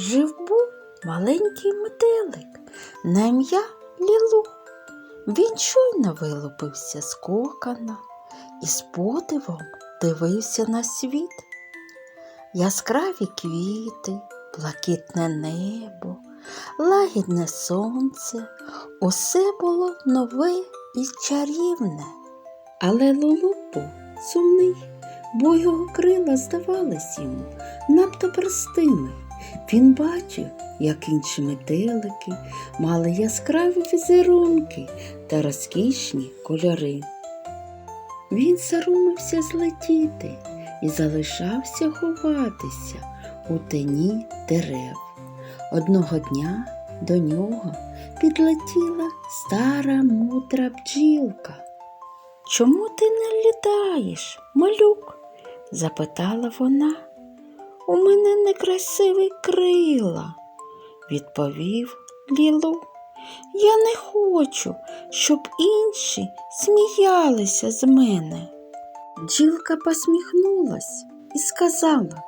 жив був маленький метелик на ім'я Лілу. Він щойно вилупився з кокона і з подивом дивився на світ. Яскраві квіти, блакитне небо, лагідне сонце усе було нове і чарівне. Але Лулу сумний, бо його крила здавались йому надто простими. Він бачив, як інші метелики мали яскраві візерунки та розкішні кольори. Він соромився злетіти і залишався ховатися у тені дерев. Одного дня до нього підлетіла стара мудра бджілка. Чому ти не літаєш, малюк? запитала вона. У мене некрасиві крила, відповів Лілу. Я не хочу, щоб інші сміялися з мене. Бджілка посміхнулась і сказала,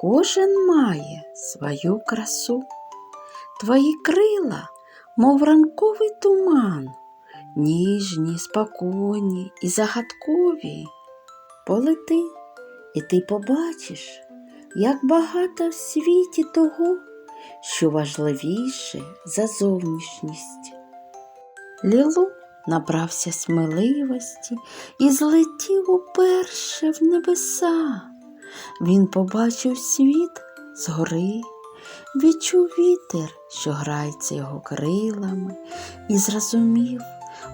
кожен має свою красу. Твої крила, мов ранковий туман, ніжні, спокійні і загадкові. Полети, і ти побачиш, як багато в світі того, що важливіше за зовнішність. Лілу набрався сміливості і злетів уперше в небеса. Він побачив світ згори, відчув вітер, що грається його крилами, і зрозумів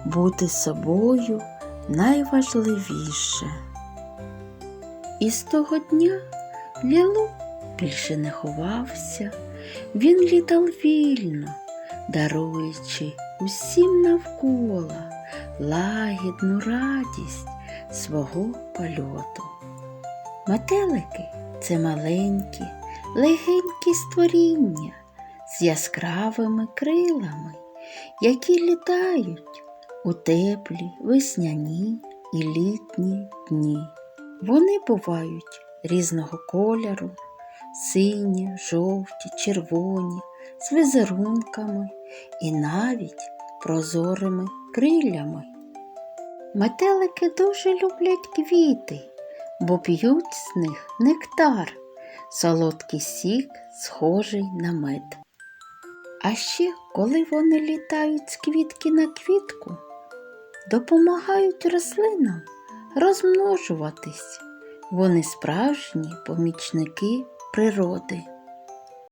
бути собою найважливіше. І з того дня Лілу більше не ховався, він літав вільно, даруючи усім навколо лагідну радість свого польоту. Метелики це маленькі, легенькі створіння з яскравими крилами, які літають у теплі весняні і літні дні. Вони бувають різного кольору, сині, жовті, червоні, з візерунками і навіть прозорими крилями. Метелики дуже люблять квіти, бо п'ють з них нектар, солодкий сік, схожий на мед. А ще, коли вони літають з квітки на квітку, допомагають рослинам розмножуватись. Вони справжні помічники природи.